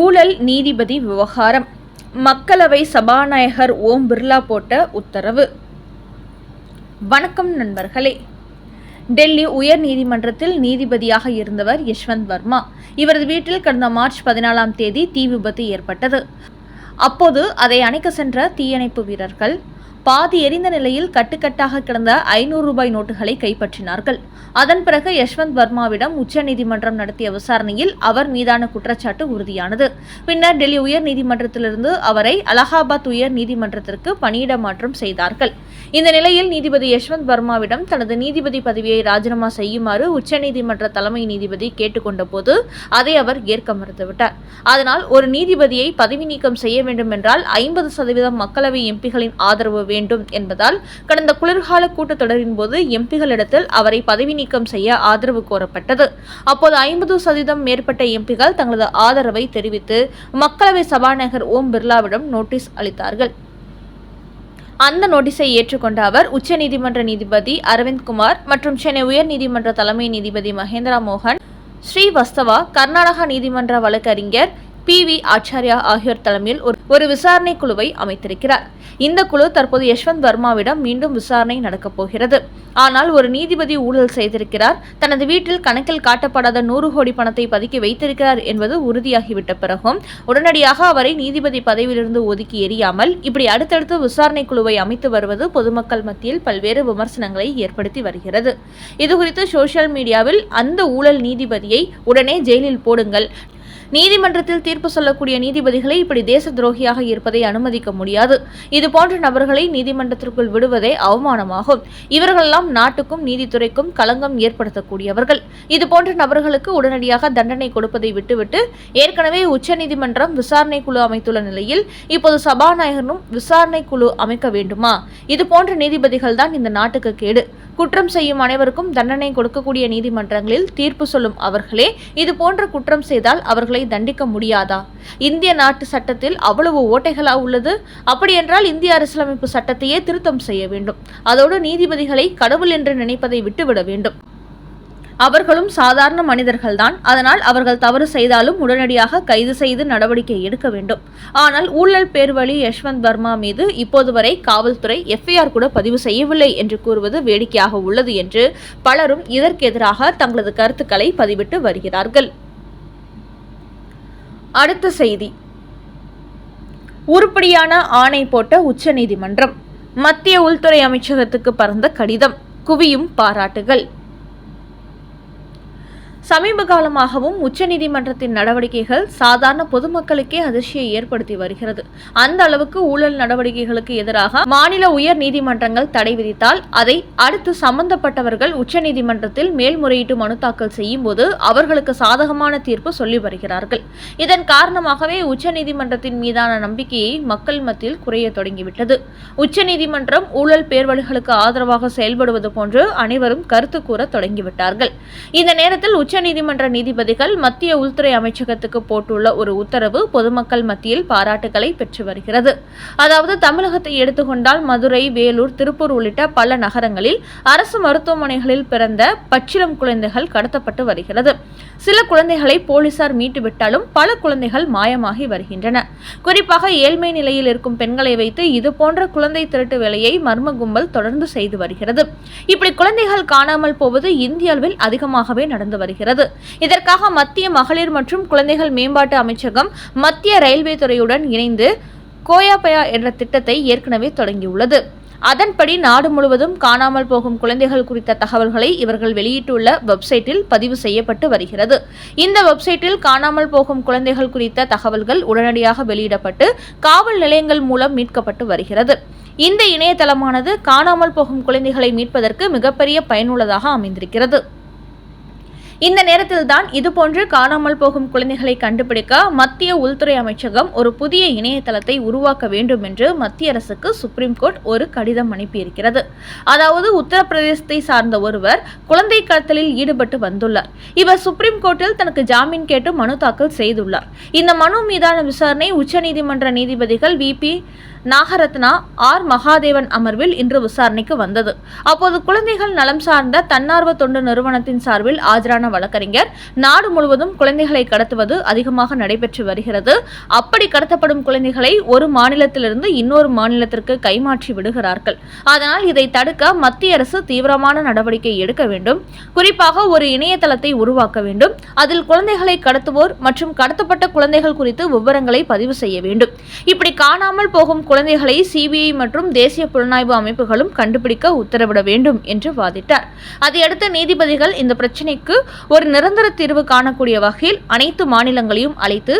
ஊழல் நீதிபதி விவகாரம். மக்களவை சபாநாயகர் ஓம் பிர்லா போட்ட உத்தரவு. வணக்கம் நண்பர்களே. டெல்லி உயர் நீதிமன்றத்தில் நீதிபதியாக இருந்தவர் யஷ்வந்த் வர்மா. இவரது வீட்டில் கடந்த மார்ச் பதினாலாம் தேதி தீ விபத்து ஏற்பட்டது. அப்போது அதை அணைக்க சென்ற தீயணைப்பு வீரர்கள் பாதி எரிந்த நிலையில் கட்டுக்கட்டாக கிடந்த ஐநூறு ரூபாய் நோட்டுகளை கைப்பற்றினார்கள். அதன் பிறகு யஷ்வந்த் வர்மாவிடம் உச்சநீதிமன்றம் நடத்திய விசாரணையில் அவர் மீதான குற்றச்சாட்டு உறுதியானது. பின்னர் டெல்லி உயர் நீதிமன்றத்திலிருந்து அவரை அலகாபாத் உயர் நீதிமன்றத்திற்கு பணியிட மாற்றம் செய்தார்கள். இந்த நிலையில் நீதிபதி யஷ்வந்த் வர்மாவிடம் தனது நீதிபதி பதவியை ராஜினாமா செய்யுமாறு உச்சநீதிமன்ற தலைமை நீதிபதி கேட்டுக்கொண்ட போது அதை அவர் ஏற்க மறுத்துவிட்டார். அதனால் ஒரு நீதிபதியை பதவி நீக்கம் செய்ய வேண்டும் என்றால் ஐம்பது சதவீதம் மக்களவை எம்பிகளின் ஆதரவு வேண்டும் என்பதால் கடந்த குளிர்கால கூட்டத்தொடரின் போது எம்பிகளிடத்தில் அவரை பதவி நீக்கம் செய்ய ஆதரவு கோரப்பட்டது. அப்போது ஐம்பது சதவீதம் மேற்பட்ட எம்பிகள் தங்களது ஆதரவை தெரிவித்து மக்களவை சபாநாயகர் ஓம் பிர்லாவிடம் நோட்டீஸ் அளித்தார்கள். அந்த நோட்டீஸை ஏற்றுக்கொண்ட அவர் உச்சநீதிமன்ற நீதிபதி அரவிந்த் குமார் மற்றும் சென்னை உயர்நீதிமன்ற தலைமை நீதிபதி மகேந்திரா மோகன் ஸ்ரீவஸ்தவா கர்நாடகா நீதிமன்ற வழக்கறிஞர் பி வி ஆச்சாரியா ஆகியோர் தலைமையில் ஒரு ஒரு விசாரணை குழுவை அமைத்திருக்கிறார். இந்த குழு தற்போது யஷ்வந்த் வர்மாவிடம் மீண்டும் விசாரணை நடக்கப் போகிறது. ஆனால் ஒரு நீதிபதி ஊழல் செய்திருக்கிறார். தனது வீட்டில் கணக்கில் காட்டப்படாத நூறு கோடி பணத்தை பதுக்கி வைத்திருக்கிறார் என்பது உறுதியாகிவிட்ட பிறகும் உடனடியாக அவரை நீதிபதி பதவியிலிருந்து ஒதுக்கி எறியாமல் இப்படி அடுத்தடுத்து விசாரணை குழுவை அமைத்து வருவது பொதுமக்கள் மத்தியில் பல்வேறு விமர்சனங்களை ஏற்படுத்தி வருகிறது. இதுகுறித்து சோசியல் மீடியாவில் அந்த ஊழல் நீதிபதியை உடனே ஜெயிலில் போடுங்கள் நீதிமன்றத்தில் தீர்ப்பு சொல்லக்கூடிய நீதிபதிகளை இப்படி தேச துரோகியாக இருப்பதை அனுமதிக்க முடியாது. இது போன்ற நபர்களை நீதிமன்றத்திற்குள் விடுவதே அவமானமாகும். இவர்களெல்லாம் நாட்டுக்கும் நீதித்துறைக்கும் களங்கம் ஏற்படுத்தக்கூடியவர்கள். இது போன்ற நபர்களுக்கு உடனடியாக தண்டனை கொடுப்பதை விட்டுவிட்டு ஏற்கனவே உச்சநீதிமன்றம் விசாரணை குழு அமைத்துள்ள நிலையில் இப்போது சபாநாயகரும் விசாரணை குழு அமைக்க வேண்டுமா? இது போன்ற நீதிபதிகள் தான் இந்த நாட்டுக்கு கேடு. குற்றம் செய்யும் அனைவருக்கும் தண்டனை கொடுக்கக்கூடிய நீதிமன்றங்களில் தீர்ப்பு சொல்லும் அவர்களே இது போன்ற குற்றம் செய்தால் அவர்களை தண்டிக்க முடியாதா? இந்திய நாட்டு சட்டத்தில் அவ்வளவு ஓட்டைகளா உள்ளது? அப்படியென்றால் இந்திய அரசியலமைப்பு சட்டத்தையே திருத்தம் செய்ய வேண்டும். அதோடு நீதிபதிகளை கடவுள் என்று நினைப்பதை விட்டுவிட வேண்டும். அவர்களும் சாதாரண மனிதர்கள்தான். அதனால் அவர்கள் தவறு செய்தாலும் உடனடியாக கைது செய்து நடவடிக்கை எடுக்க வேண்டும். ஆனால் ஊழல் பேர்வழி யஷ்வந்த் வர்மா மீது இப்போது வரை காவல்துறை எஃப்ஐஆர் கூட பதிவு செய்யவில்லை என்று கூறுவது வேடிக்கையாக உள்ளது என்று பலரும் இதற்கு எதிராக தங்களது கருத்துக்களை பதிவிட்டு வருகிறார்கள். அடுத்த செய்தி. உருப்படியான ஆணை போட்ட உச்சநீதிமன்றம். மத்திய உள்துறை அமைச்சகத்துக்கு பறந்த கடிதம். குவியும் பாராட்டுகள். சமீப காலமாகவும் உச்சநீதிமன்றத்தின் நடவடிக்கைகள் சாதாரண பொதுமக்களுக்கே அதிர்ச்சியை ஏற்படுத்தி வருகிறது. அந்த அளவுக்கு ஊழல் நடவடிக்கைகளுக்கு எதிராக மாநில உயர் நீதிமன்றங்கள் தடை விதித்தால் அதை அடுத்து சம்பந்தப்பட்டவர்கள் உச்சநீதிமன்றத்தில் மேல்முறையீட்டு மனு தாக்கல் செய்யும் போது அவர்களுக்கு சாதகமான தீர்ப்பு சொல்லி வருகிறார்கள். இதன் காரணமாகவே உச்சநீதிமன்றத்தின் மீதான நம்பிக்கையை மக்கள் மத்தியில் குறைய தொடங்கிவிட்டது. உச்சநீதிமன்றம் ஊழல் பேர்வழிகளுக்கு ஆதரவாக செயல்படுவது போன்று அனைவரும் கருத்து கூற தொடங்கிவிட்டார்கள். இந்த நேரத்தில் உச்சநீதிமன்ற நீதிபதிகள் மத்திய உள்துறை அமைச்சகத்துக்கு போட்டுள்ள ஒரு உத்தரவு பொதுமக்கள் மத்தியில் பாராட்டுகளை பெற்று வருகிறது. அதாவது தமிழகத்தை எடுத்துக்கொண்டால் மதுரை வேலூர் திருப்பூர் உள்ளிட்ட பல நகரங்களில் அரசு மருத்துவமனைகளில் பிறந்த பச்சிளம் குழந்தைகள் கடத்தப்பட்டு வருகிறது. சில குழந்தைகளை போலீசார் மீட்டுவிட்டாலும் பல குழந்தைகள் மாயமாகி வருகின்றன. குறிப்பாக ஏழ்மை நிலையில் இருக்கும் பெண்களை வைத்து இது போன்ற குழந்தை திருட்டு வேலையை மர்ம கும்பல் தொடர்ந்து செய்து வருகிறது. இப்படி குழந்தைகள் காணாமல் போவது இந்திய அளவில் அதிகமாகவே நடந்து வருகிறது. இதற்காக மத்திய மகளிர் மற்றும் குழந்தைகள் மேம்பாட்டு அமைச்சகம் மத்திய ரயில்வே துறையுடன் இணைந்து கோயாபயா என்ற திட்டத்தை ஏற்கனவே தொடங்கியுள்ளது. அதன்படி நாடு முழுவதும் காணாமல் போகும் குழந்தைகள் குறித்த தகவல்களை இவர்கள் வெளியிட்டுள்ள வெப்சைட்டில் பதிவு செய்யப்பட்டு வருகிறது. இந்த வெப்சைட்டில் காணாமல் போகும் குழந்தைகள் குறித்த தகவல்கள் உடனடியாக வெளியிடப்பட்டு காவல் நிலையங்கள் மூலம் மீட்கப்பட்டு வருகிறது. இந்த இணையதளமானது காணாமல் போகும் குழந்தைகளை மீட்பதற்கு மிகப்பெரிய பயனுள்ளதாக அமைந்திருக்கிறது. இந்த நேரத்தில் தான் இதுபோன்று காணாமல் போகும் குழந்தைகளை கண்டுபிடிக்க மத்திய உள்துறை அமைச்சகம் ஒரு புதிய இணையதளத்தை உருவாக்க வேண்டும் என்று மத்திய அரசுக்கு சுப்ரீம் கோர்ட் ஒரு கடிதம் அனுப்பியிருக்கிறது. அதாவது உத்தரப்பிரதேசத்தை சார்ந்த ஒருவர் குழந்தை கடத்தலில் ஈடுபட்டு வந்துள்ளார். இவர் சுப்ரீம் கோர்ட்டில் தனக்கு ஜாமீன் கேட்டு மனு தாக்கல் செய்துள்ளார். இந்த மனு மீதான விசாரணை உச்சநீதிமன்ற நீதிபதிகள் V. P. Nagarathna R. Mahadevan அமர்வில் இன்று விசாரணைக்கு வந்தது. அப்போது குழந்தைகள் நலம் சார்ந்த தன்னார்வ தொண்டு நிறுவனத்தின் சார்பில் ஆஜரான வழக்கறிஞர் நாடு முழுவதும் குழந்தைகளை கடத்துவது அதிகமாக நடைபெற்று வருகிறது. அப்படி கடத்தப்படும் குழந்தைகளை ஒரு மாநிலத்திலிருந்து இன்னொரு மாநிலத்திற்கு கைமாற்றி விடுகிறார்கள். அதனால் இதை தடுக்க மத்திய அரசு தீவிரமான நடவடிக்கை எடுக்க வேண்டும். குறிப்பாக ஒரு இணையதளத்தை உருவாக்க வேண்டும். அதில் குழந்தைகளை கடத்துவோர் மற்றும் கடத்தப்பட்ட குழந்தைகள் குறித்து விவரங்களை பதிவு செய்ய வேண்டும். இப்படி காணாமல் போகும் குழந்தைகளை சிபிஐ மற்றும் தேசிய புலனாய்வு அமைப்புகளும் கண்டுபிடிக்க உத்தரவிட வேண்டும் என்று வாதிட்டார். அதையடுத்து நீதிபதிகள் இந்த பிரச்சினைக்கு ஒரு நிரந்தர தீர்வு காணக்கூடிய வகையில் அனைத்து மாநிலங்களையும் அழைத்து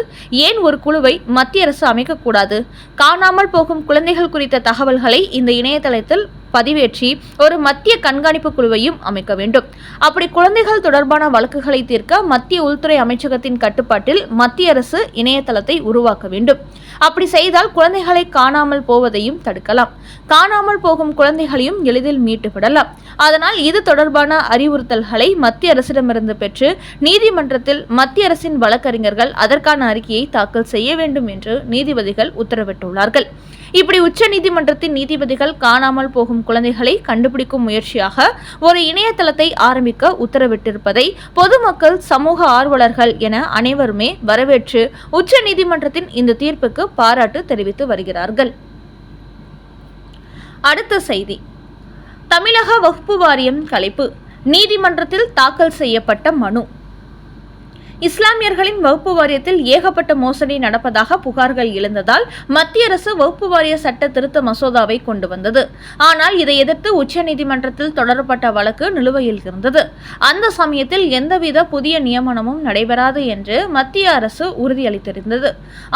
ஏன் ஒரு குழுவை மத்திய அரசு அமைக்கக்கூடாது? காணாமல் போகும் குழந்தைகள் குறித்த தகவல்களை இந்த இணையதளத்தில் பதிவேற்றி ஒரு மத்திய கண்காணிப்பு குழுவையும் அமைக்க வேண்டும். அப்படி குழந்தைகள் தொடர்பான வழக்குகளை தீர்க்க மத்திய உள்துறை அமைச்சகத்தின் கட்டுப்பாட்டில் மத்திய அரசு இணையதளத்தை உருவாக்க வேண்டும். அப்படி செய்தால் குழந்தைகளை காணாமல் போவதையும் தடுக்கலாம். காணாமல் போகும் குழந்தைகளையும் எளிதில் மீட்டுவிடலாம். அதனால் இது தொடர்பான அறிவுறுத்தல்களை மத்திய அரசிடமிருந்து பெற்று நீதிமன்றத்தில் மத்திய அரசின் வழக்கறிஞர்கள் அதற்கான அறிக்கையை தாக்கல் செய்ய வேண்டும் என்று நீதிபதிகள் உத்தரவிட்டுள்ளார்கள். இப்படி உச்ச நீதிமன்றத்தின் நீதிபதிகள் காணாமல் போகும் குழந்தைகளை கண்டுபிடிக்கும் முயற்சியாக ஒரு இணையதளத்தை ஆரம்பிக்க உத்தரவிட்டிருப்பதை பொதுமக்கள் சமூக ஆர்வலர்கள் என அனைவருமே வரவேற்று உச்ச நீதிமன்றத்தின் இந்த தீர்ப்புக்கு பாராட்டு தெரிவித்து வருகிறார்கள். அடுத்த செய்தி. தமிழக வகுப்பு வாரியம் கலைப்பு. நீதிமன்றத்தில் தாக்கல் செய்யப்பட்ட மனு. இஸ்லாமியர்களின் வகுப்பு வாரியத்தில் ஏகப்பட்ட மோசடி நடப்பதாக புகார்கள் எழுந்ததால் மத்திய அரசு வகுப்பு வாரிய சட்ட திருத்த மசோதாவை கொண்டு வந்தது. ஆனால் இதை எதிர்த்து உச்சநீதிமன்றத்தில் தொடரப்பட்ட வழக்கு நிலுவையில் இருந்தது. அந்த சமயத்தில் எந்தவித புதிய நியமனமும் நடைபெறாது என்று மத்திய அரசு உறுதியளித்திருந்தது.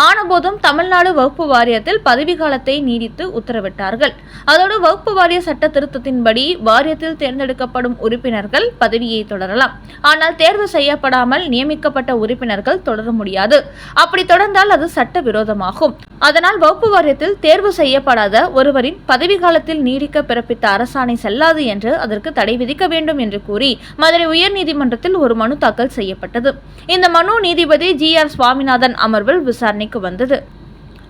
ஆனபோதும் தமிழ்நாடு வகுப்பு வாரியத்தில் பதவி காலத்தை நீடித்து உத்தரவிட்டார்கள். அதோடு வகுப்பு வாரிய சட்ட திருத்தத்தின்படி வாரியத்தில் தேர்ந்தெடுக்கப்படும் உறுப்பினர்கள் பதவியை தொடரலாம். ஆனால் தேர்வு செய்யப்படாமல் நியமிக்கப்பட்ட உறுப்பினர்கள் தொடர முடியாது. அப்படி தொடர்ந்தால் அது சட்ட விரோதமாகும் அதனால் வகுப்பு வாரியத்தில் தேர்வு செய்யப்படாத ஒருவரின் பதவி காலத்தில் நீடிக்க பிறப்பித்த அரசாணை செல்லாது என்று அதற்கு தடை விதிக்க வேண்டும் என்று கூறி மதுரை உயர்நீதிமன்றத்தில் ஒரு மனு தாக்கல் செய்யப்பட்டது. இந்த மனு நீதிபதி ஜி ஆர் சுவாமிநாதன் அமர்வில் விசாரணைக்கு வந்தது.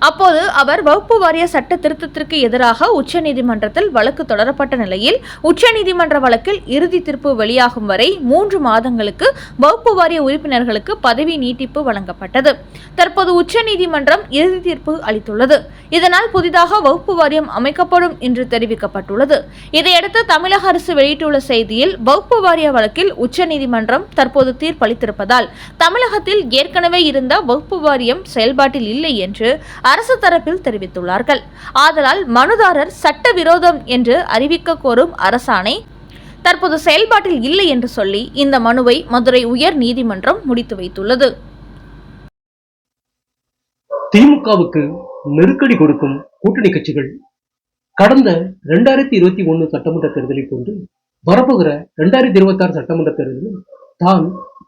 அப்போது அவர் வகுப்பு வாரிய சட்ட திருத்தத்திற்கு எதிராக உச்சநீதிமன்றத்தில் வழக்கு தொடரப்பட்ட நிலையில் உச்சநீதிமன்ற வழக்கில் இறுதி தீர்ப்பு வெளியாகும் வரை மூன்று மாதங்களுக்கு வகுப்பு வாரிய உறுப்பினர்களுக்கு பதவி நீட்டிப்பு வழங்கப்பட்டது. தற்போது உச்சநீதிமன்றம் இறுதி தீர்ப்பு அளித்துள்ளது. இதனால் புதிதாக வகுப்பு வாரியம் அமைக்கப்படும் என்று தெரிவிக்கப்பட்டுள்ளது. இதையடுத்து தமிழக அரசு வெளியிட்டுள்ள செய்தியில் வகுப்பு வாரிய வழக்கில் உச்சநீதிமன்றம் தற்போது தீர்ப்பளித்திருப்பதால் தமிழகத்தில் ஏற்கனவே இருந்த வகுப்பு வாரியம் செயல்பாட்டில் இல்லை என்று அரசு தரப்பில் தெரிவித்துள்ளார்கள். ஆதலால் மனுதாரர் சட்டவிரோதம் என்று அறிவிக்க கோரும் அரசாணை தற்போது செயல்பாட்டில் இல்லை என்று சொல்லி இந்த மனுவை மதுரை உயர் நீதிமன்றம் முடித்து வைத்துள்ளது. திமுகவுக்கு நெருக்கடி கொடுக்கும் கூட்டணி கட்சிகள் கடந்த இரண்டாயிரத்தி இருபத்தி ஒண்ணு சட்டமன்ற தேர்தலை போன்று வரப்போகிற இரண்டாயிரத்தி இருபத்தி ஆறு சட்டமன்ற தேர்தலில் தான்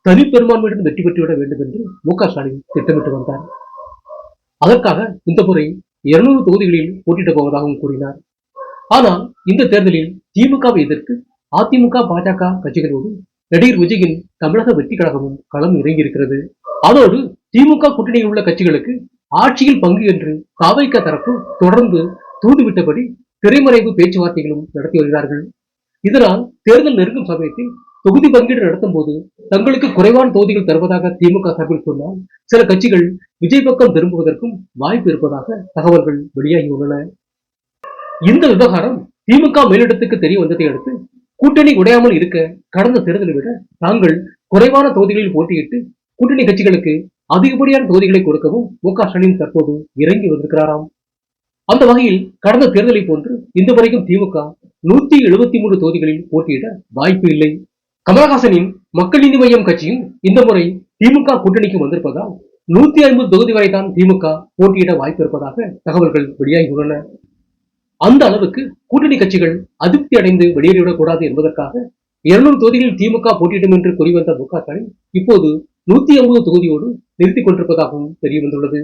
தனிப்பெரும்பான்மையுடன் வெற்றி பெற்றுவிட வேண்டும் என்று மு க ஸ்டாலின் திட்டமிட்டு வந்தார். அதற்காக இந்த முறை இருநூறு தொகுதிகளில் போட்டியிடப் போவதாகவும் கூறினார். ஆனால் இந்த தேர்தலில் திமுகவை எதிர்த்து அதிமுக பாஜக கட்சிகளோடு நடிகர் விஜயின் தமிழக வெற்றி கழகமும் களம் இறங்கியிருக்கிறது. அதோடு திமுக கூட்டணியில் உள்ள கட்சிகளுக்கு ஆட்சியில் பங்கு என்று காவைக்க தரப்பு தொடர்ந்து தூண்டிவிட்டபடி திரைமறைவு பேச்சுவார்த்தைகளும் நடத்தி வருகிறார்கள். இதனால் தேர்தல் நெருங்கும் சமயத்தில் தொகுதி பங்கீடு நடத்தும் போது தங்களுக்கு குறைவான தொகுதிகள் தருவதாக திமுக சார்பில் சொன்னால் சில கட்சிகள் விஜய் பக்கம் திரும்புவதற்கும் வாய்ப்பு இருப்பதாக தகவல்கள் வெளியாகியுள்ளன. இந்த விவகாரம் திமுக மேலிடத்துக்கு தெரிய வந்ததை அடுத்து கூட்டணி உடையாமல் இருக்க கடந்த தேர்தலை விட தாங்கள் குறைவான தொகுதிகளில் போட்டியிட்டு கூட்டணி கட்சிகளுக்கு அதிகப்படியான தொகுதிகளை கொடுக்கவும் மு க ஸ்டாலின் தற்போது இறங்கி வந்திருக்கிறாராம். அந்த வகையில் கடந்த தேர்தலை போன்று இந்த வரைக்கும் திமுக நூத்தி எழுபத்தி மூன்று தொகுதிகளில் போட்டியிட வாய்ப்பு இல்லை. கமலஹாசனின் மக்கள் நீதி மய்யம் கட்சியும் இந்த முறை திமுக கூட்டணிக்கு வந்திருப்பதால் நூத்தி ஐம்பது தொகுதி வரை தான் திமுக போட்டியிட வாய்ப்பு இருப்பதாக தகவல்கள் வெளியாகியுள்ளன. அந்த அளவுக்கு கூட்டணி கட்சிகள் அதிருப்தி அடைந்து வெளியேறிவிடக் கூடாது என்பதற்காக இருநூறு தொகுதிகளில் திமுக போட்டியிடும் என்று கூறி வந்த மு க ஸ்டாலின் இப்போது நூத்தி ஐம்பது தொகுதியோடு நிறுத்திக் கொண்டிருப்பதாகவும் தெரிய வந்துள்ளது